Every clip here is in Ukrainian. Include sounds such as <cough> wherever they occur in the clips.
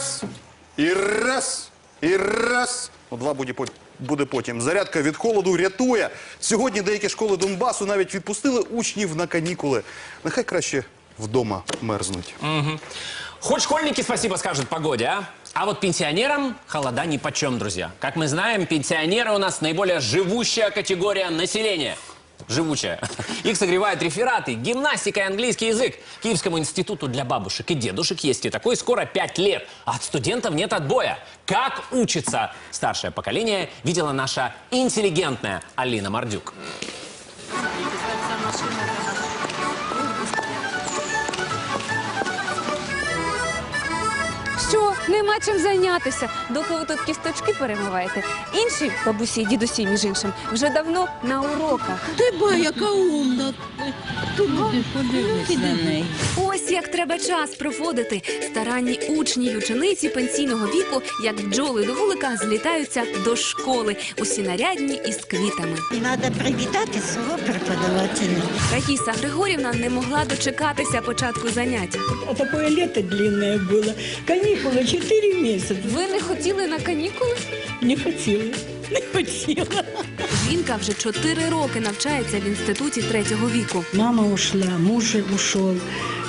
раз, і раз, і раз. Ну, два буде, пот- буде потім. Зарядка від холоду рятує. Сьогодні деякі школи Донбасу навіть відпустили учнів на канікули. Нехай краще вдома мерзнуть. Хоть школьники спасибо скажут погоде, а? А вот пенсионерам холода ни почем, друзья. Как мы знаем, пенсионеры у нас наиболее живущая категория населения. Живучая. Их согревают рефераты, гимнастика и английский язык. Киевскому институту для бабушек и дедушек есть и такой скоро 5 лет. А от студентов нет отбоя. Как учится старшее поколение, видела наша интеллигентная Алина Мордюк. Нема чим зайнятися, доки ви тут кісточки перемиваєте. Інші бабусі і дідусі, між іншим, вже давно на уроках. Ти ба, яка умна. Подивись на неї. Ось як треба час проводити. Старанні учні й учениці пенсійного віку, як бджоли до вулика, злітаються до школи. Усі нарядні із квітами. І треба привітати свого преподавателя. Раїса Григорівна не могла дочекатися початку занять. А такое лето длинное было. Каникулы 4 месяца. Ви не хотіли на канікули? Не хотела. Не хотела. Жінка вже чотири роки навчається в інституті третього віку. Мама ушла, муж ушел,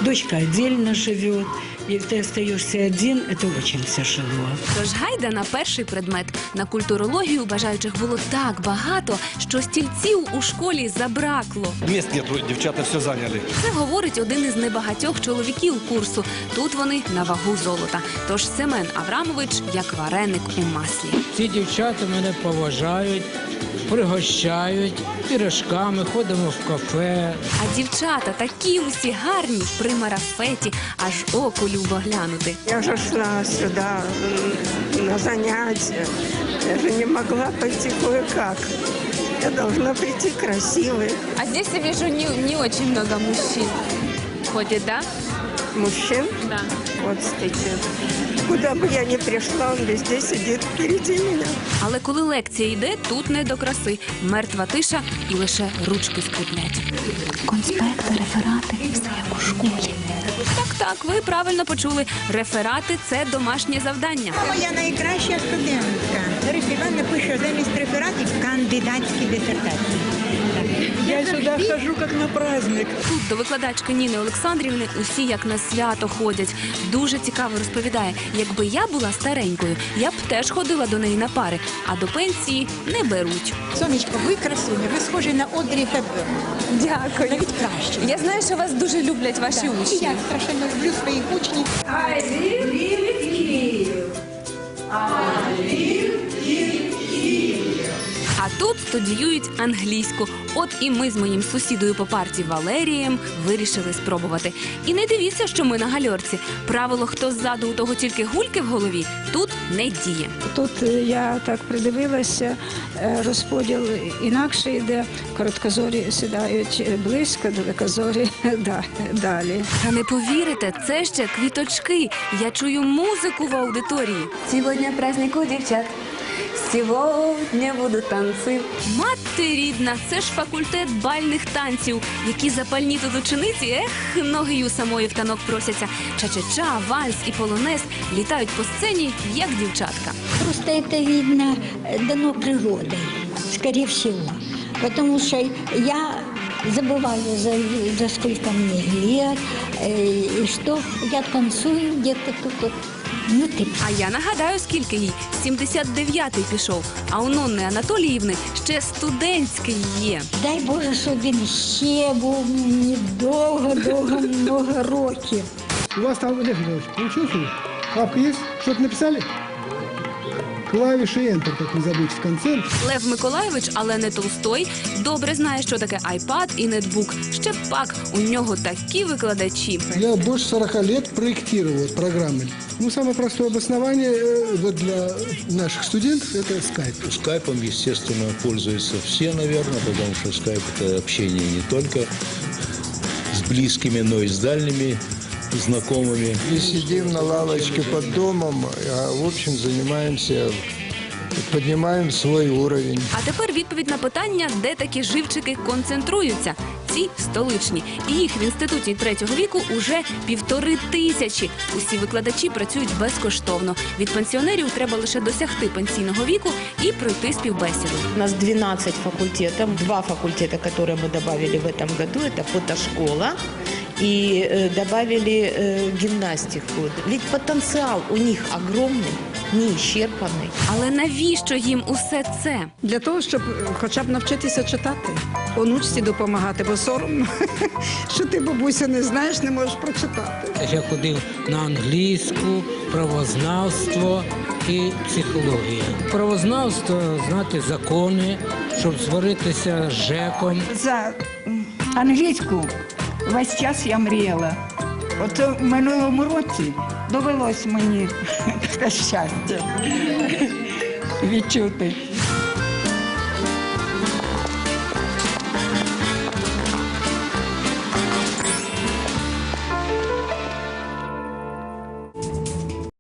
дочка отдельно живет. И ты остаешься один, это очень тяжело. Тож гайда на перший предмет. На культурологію бажаючих було так багато, що стільців у школі забракло. Мест нету, девчата все заняли. Це говорить один із небагатьох чоловіків курсу. Тут вони на вагу золота. Тож Семен Аврамович як вареник у маслі. Ці дівчата мене поважають, пригощають пірожками, ходимо в кафе. А дівчата такі усі гарні при марафеті, аж оку любо глянути. Я же шла сюда м, на занятия. Я же не могла пойти кое-как. Я должна прийти красивой. А здесь я вижу не, не очень много мужчин. Ходит, да? Мужчин, Да. вот статья. Куда бы я ни пришла, он везде сидит впереди меня. Але коли лекція йде, тут не до краси. Мертва тиша і лише ручки скриплять. Конспекти, реферати, все як у школі. Так, так, ви правильно почули. Реферати це домашнє завдання. Моя найкраща студентка. Івановна пише замість рефератів кандидатські дисертації. Я сюда хожу, как на праздник. Тут до викладачки Ніни Олександрівни усі як на свято ходять. Дуже цікаво розповідає. Якби я була старенькою, я б теж ходила до неї на пари, а до пенсії не беруть. Сонечко, ви красуні, ви схожі на Одрі Хепберн. Дякую. Навіть краще. Я знаю, що вас дуже люблять ваші І учні. я страшенно люблю своїх учнів. А студіюють англійську. От і ми з моїм сусідою по парті Валерієм вирішили спробувати. І не дивіться, що ми на гальорці. Правило, хто ззаду, у того тільки гульки в голові, тут не діє. Тут е, я так придивилася, е, розподіл інакше йде. Короткозорі сідають близько, далекозорі <laughs> да, далі. Та не повірите, це ще квіточки. Я чую музику в аудиторії. Сьогодні праздник у дівчат. Сьогодні будуть танці. Мати рідна, це ж факультет бальних танців. Які запальні тут учениці, ех, ноги у самої в танок просяться. Ча-ча-ча, вальс і полонез літають по сцені, як дівчатка. Просто это видно э, дано природой, скорее всего. Потому что я забываю, за, за сколько мне лет, э, и что я танцую где-то тут вот внутри. А я нагадаю, скільки їй 79-й пішов. А у Нонни Анатоліївни ще студентський є. Дай Боже, щоб він ще був мені довго-довго много років. У вас там, Олег Иванович, получилось? Папка есть? Что-то написали? Клавиши Enter, как не забудь в конце. Лев Миколаєвич, але не Толстой, добре знає, що таке iPad і нетбук. Ще пак у нього такі викладачі. Я больше 40 лет проектировал программы. Ну, самое простое обоснование э, вот для наших студентов – это Skype. Скайпом, естественно, пользуются все, наверное, потому что скайп – это общение не только с близкими, но и с дальними знакомыми. И сидим на лавочке под домом, а в общем занимаемся, поднимаем свой уровень. А тепер відповідь на питання, де такі живчики концентруються. ці столичні. І їх в інституті третього віку уже півтори тисячі. Усі викладачі працюють безкоштовно. Від пенсіонерів треба лише досягти пенсійного віку і пройти співбесіду. У нас 12 факультетов. Два факультета, которые мы добавили в этом году, это фотошкола и э, добавили э, гимнастику. Ведь потенциал у них огромный, неисчерпанный. Але навіщо їм усе це? Для того, щоб е, хоча б навчитися читати, онучці допомагати, бо соромно, <laughs> що ти, бабуся, не знаєш, не можеш прочитати. Я ходив на англійську, правознавство і психологію. Правознавство знати закони, щоб зваритися з ЖЕКом. За англійську весь час я мріяла. От в минулому році довелось мені <laughs> таке щастя <laughs> відчути.